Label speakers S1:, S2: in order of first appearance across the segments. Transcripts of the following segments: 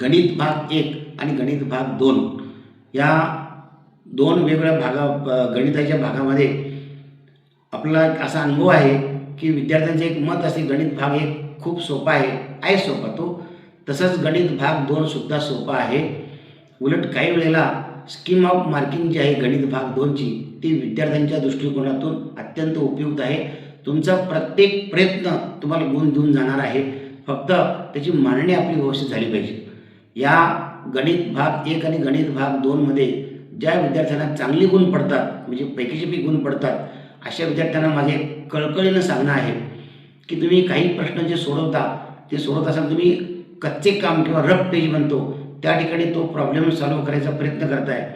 S1: गणित भाग एक आणि गणित भाग दोन. या दोन वेगवेगळ्या भागा गणिताच्या भागामध्ये आपला एक असा अनुभव आहे की विद्यार्थ्यांचं एक मत असे गणित भाग एक खूप सोपा आहे आहे सोपा तो. तसंच गणित भाग दोनसुद्धा सोपा आहे. उलट काही वेळेला स्कीम ऑफ मार्किंग जी आहे गणित भाग दोनची ती विद्यार्थ्यांच्या दृष्टिकोनातून अत्यंत उपयुक्त आहे. तुमचा प्रत्येक प्रयत्न तुम्हाला गुण देऊन जाणार आहे. फक्त त्याची मांडणी आपली व्यवस्थित झाली पाहिजे. या गणित भाग एक आणि गणित भाग दोनमध्ये ज्या विद्यार्थ्यांना चांगली गुण पडतात म्हणजे पैकीचे गुण पडतात अशा विद्यार्थ्यांना माझे कळकळीनं सांगणं आहे की तुम्ही काही प्रश्न जे सोडवता ते सोडवत असाल तुम्ही कच्चे काम किंवा रफ पेज बनतो. त्या ठिकाणी तो प्रॉब्लेम सॉल्व्ह करायचा प्रयत्न करताय.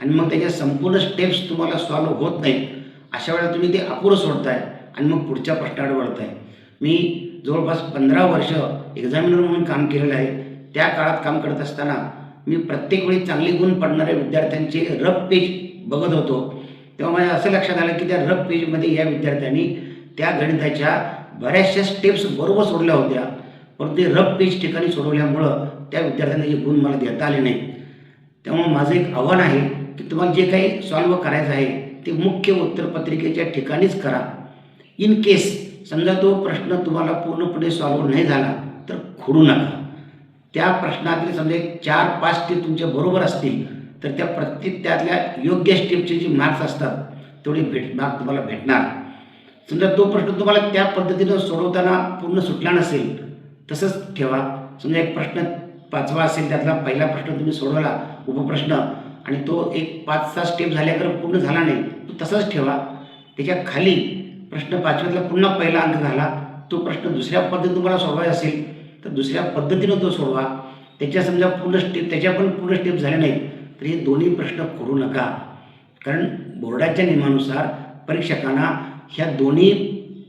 S1: आणि मग त्याच्या संपूर्ण स्टेप्स तुम्हाला सॉल्व्ह होत नाहीत. अशा वेळेला तुम्ही ते अपुरं सोडताय आणि मग पुढच्या प्रश्नाकडे वळताय. मी जवळपास पंधरा वर्ष एक्झामिनर म्हणून काम केलेलं आहे. त्या काळात काम करत असताना मी प्रत्येक वेळी चांगले गुण पडणाऱ्या विद्यार्थ्यांचे रफ पेज बघत होतो. तेव्हा माझ्या असं लक्षात आलं की त्या रफ पेजमध्ये या विद्यार्थ्यांनी त्या गणिताच्या बऱ्याचशा स्टेप्स बरोबर सोडल्या होत्या. पण ते रफ पेज ठिकाणी सोडवल्यामुळं त्या विद्यार्थ्यांना हे गुण मला देता आले नाही. त्यामुळं माझं एक आव्हान आहे की तुम्हाला जे काही सॉल्व करायचं आहे ते मुख्य उत्तरपत्रिकेच्या ठिकाणीच करा. इन केस समजा तो प्रश्न तुम्हाला पूर्णपणे सॉल्व नाही झाला तर खोडू नका. त्या प्रश्नातले समजा एक चार पाच स्टेप तुमच्या बरोबर असतील तर त्या प्रत्येक त्यातल्या योग्य स्टेपचे जे मार्क्स असतात तेवढे भेट मार्क तुम्हाला भेटणार. समजा तो प्रश्न तुम्हाला त्या पद्धतीनं सोडवताना पूर्ण सुटला नसेल तसंच ठेवा. समजा एक प्रश्न पाचवा असेल त्यातला पहिला प्रश्न तुम्ही सोडवला उपप्रश्न आणि तो एक पाच सहा स्टेप झाल्याकर पूर्ण झाला नाही तो तसाच ठेवा. त्याच्याखाली प्रश्न पाचव्यातला पुन्हा पहिला अंक झाला तो प्रश्न दुसऱ्या पद्धतीने तुम्हाला सोडवायचा असेल तर दुसऱ्या पद्धतीनं तो सोडवा. त्याच्या समजा पूर्ण स्टेप त्याच्या पण पूर्ण स्टेप झाल्या नाहीत तर हे दोन्ही प्रश्न खोडू नका. कारण बोर्डाच्या नियमानुसार परीक्षकांना ह्या दोन्ही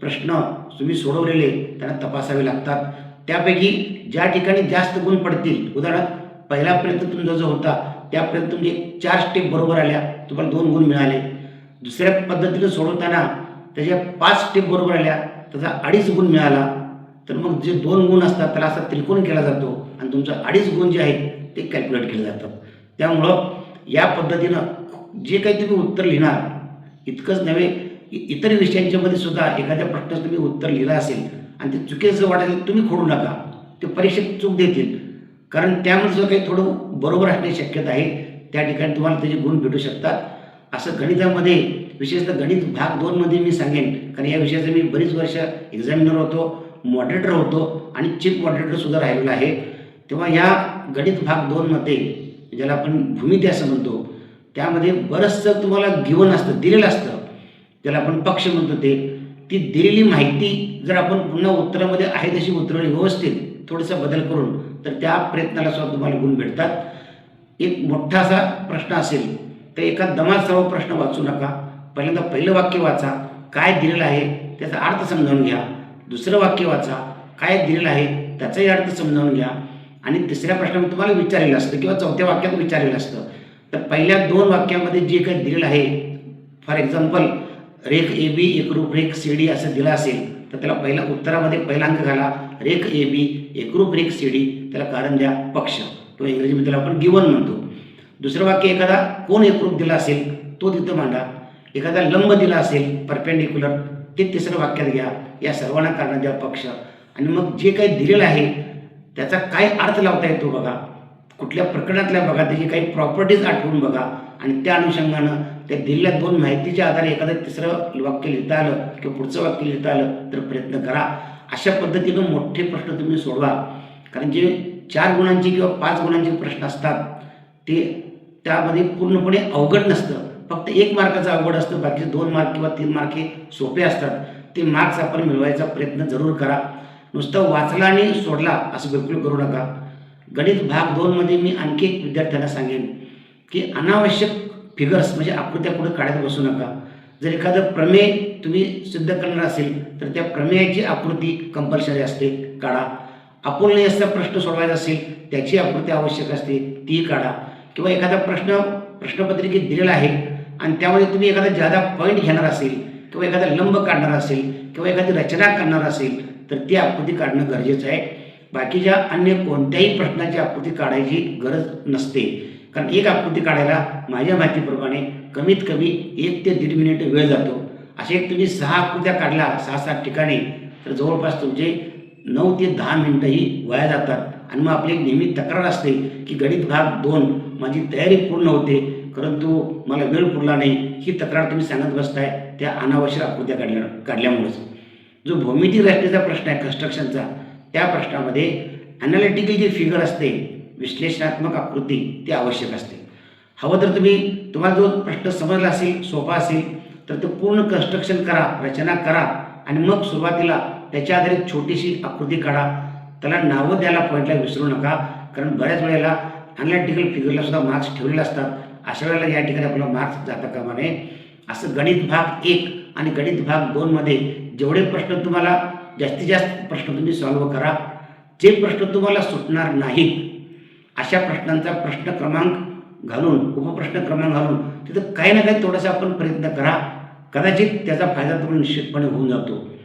S1: प्रश्न तुम्ही सोडवलेले त्यांना तपासावे लागतात. त्यापैकी ज्या ठिकाणी जास्त गुण पडतील उदाहरणार्थ पहिला प्रयत्न तुमचा जो होता त्यापर्यंत तुमचे म्हणजे चार स्टेप बरोबर आल्या तुम्हाला दोन गुण मिळाले. दुसऱ्या पद्धतीनं सोडवताना त्याच्या पाच स्टेप बरोबर आल्या त्याचा अडीच गुण मिळाला. तर मग जे दोन गुण असतात त्याला असा त्रिकोण केला जातो आणि तुमचं अडीच गुण जे आहेत ते कॅल्क्युलेट केले जातात. त्यामुळं या पद्धतीनं जे काही तुम्ही उत्तर लिहिणार इतकंच नव्हे इ- इतर विषयांच्यामध्ये सुद्धा एखाद्या प्रश्नाचं तुम्ही उत्तर लिहिलं असेल आणि ते चुकीचं वाटेल तुम्ही खोडू नका. ते परीक्षेत चूक देतील. कारण त्यामध्ये सुद्धा काही थोडं बरोबर असण्याची शक्यता आहे. त्या ठिकाणी तुम्हाला त्याचे गुण भेटू शकतात. असं गणितामध्ये विशेषतः गणित भाग दोनमध्ये मी सांगेन. कारण या विषयाचं मी बरीच वर्ष एक्झामिनर होतो. मॉडरेटर होतो आणि चीफ मॉडरेटरसुद्धा राहिलेला आहे. तेव्हा या गणित भाग दोनमध्ये ज्याला आपण भूमिती असं म्हणतो त्यामध्ये बरंचसं तुम्हाला गिवन असतं दिलेलं असतं. ज्याला आपण पक्ष म्हणतो ते. ती दिलेली माहिती जर आपण पुन्हा उत्तरामध्ये आहे तशी उतरवली व्यवस्थित थोडासा बदल करून तर त्या प्रयत्नाला सुद्धा तुम्हाला गुण भेटतात. एक मोठा असा प्रश्न असेल तर एका दमात सर्व प्रश्न वाचू नका. पहिल्यांदा पहिलं वाक्य वाचा काय दिलेलं आहे त्याचा अर्थ समजावून घ्या. दुसरं वाक्य वाचा. काय दिलेलं आहे त्याचाही अर्थ समजावून घ्या. आणि तिसऱ्या प्रश्नामध्ये तुम्हाला विचारलेलं असतं किंवा चौथ्या वाक्यात विचारलेलं असतं. तर पहिल्या दोन वाक्यामध्ये जे काही दिलेलं आहे फॉर एक्झाम्पल रेख ए बी एकरूप रेख सी डी असं दिलं असेल तर त्याला पहिला उत्तरामध्ये पहिला अंक घाला. रेख ए बी एकरूप रेख सी डी त्याला कारण द्या पक्ष. तो इंग्रजीमध्ये त्याला आपण गिवन म्हणतो. दुसरं वाक्य एखादा कोण एकरूप दिला असेल तो तिथं मांडा. एखादा लंब दिला असेल परपेंडिक्युलर ते तिसरं वाक्यात घ्या. या सर्वांना कारण द्या पक्ष. आणि मग जे काही दिलेलं आहे त्याचा काय अर्थ लावता येतो बघा. कुठल्या प्रकरणातल्या बघा त्याची काही प्रॉपर्टीज आठवून बघा. आणि त्या अनुषंगानं त्या दिलेल्या दोन माहितीच्या आधारे एखादं तिसरं वाक्य लिहिता आलं किंवा पुढचं वाक्य लिहिता आलं तर प्रयत्न करा. अशा पद्धतीनं मोठे प्रश्न तुम्ही सोडवा. कारण जे चार गुणांचे किंवा पाच गुणांचे प्रश्न असतात ते त्यामध्ये पूर्णपणे अवघड नसतं. फक्त एक मार्काचं अवघड असतं बाकीचे दोन मार्क किंवा तीन मार्क हे सोपे असतात. ते मार्क्स आपण मिळवायचा प्रयत्न जरूर करा. नुसतं वाचला आणि सोडला असं बिलकुल करू नका. गणित भाग दोनमध्ये मी आणखी एक विद्यार्थ्यांना सांगेन की अनावश्यक फिगर्स म्हणजे आकृत्या पुढे काढत बसू नका. जर एखादं प्रमेय तुम्ही सिद्ध करणार असेल तर त्या प्रमेयाची आकृती कंपल्सरी असते काढा. अपूर्णीयचा प्रश्न सोडवायचा असेल त्याची आकृती आवश्यक असते ती काढा. किंवा एखादा प्रश्न प्रश्नपत्रिकेत दिलेला आहे आणि त्यामध्ये तुम्ही एखादा जादा पॉईंट घेणार असेल किंवा एखादा लंब काढणार असेल किंवा एखादी रचना करणार असेल तर ती आकृती काढणं गरजेचं आहे. बाकीच्या अन्य कोणत्याही प्रश्नाची आकृती काढायची गरज नसते. कारण एक आकृती काढायला माझ्या माहितीप्रमाणे कमीत कमी एक ते दीड मिनिट वेळ जातो. असे एक तुम्ही सहा आकृत्या काढला सहा सात ठिकाणी तर जवळपास तुमचे नऊ ते दहा मिनटंही वाया जातात. आणि मग आपली एक नेहमी तक्रार असते की गणित भाग दोन माझी तयारी पूर्ण होते परंतु मला वेळ पुरला नाही. ही तक्रार तुम्ही सांगत बसताय त्या अनावश्यक आकृत्या काढल्या काढल्यामुळेच. जो भूमिती रचनेचा प्रश्न आहे कन्स्ट्रक्शनचा त्या प्रश्नामध्ये ॲनालिटिकल जी फिगर असते विश्लेषणात्मक आकृती ती आवश्यक असते. हवं तर तुम्ही तुम्हाला जो प्रश्न समजला असेल सोपा असेल तर तो पूर्ण कन्स्ट्रक्शन करा रचना करा आणि मग सुरुवातीला त्याच्या आधारित छोटीशी आकृती काढा. त्याला नावं द्यायला पॉईंटला विसरू नका कारण बऱ्याच वेळेला ॲनालिटिकल फिगरला सुद्धा मार्क्स ठेवलेले असतात. अशा वेळेला या ठिकाणी आपल्याला मार्क्स जाता कामा नये असं गणित भाग एक आणि गणित भाग दोनमध्ये जेवढे प्रश्न तुम्हाला जास्तीत जास्त प्रश्न तुम्ही सॉल्व्ह करा. जे प्रश्न तुम्हाला सुटणार नाहीत अशा प्रश्नांचा प्रश्न क्रमांक घालून उपप्रश्न क्रमांक घालून तिथं काही ना काही थोडासा आपण प्रयत्न करा. कदाचित त्याचा फायदा तुम्हाला निश्चितपणे होऊन जातो.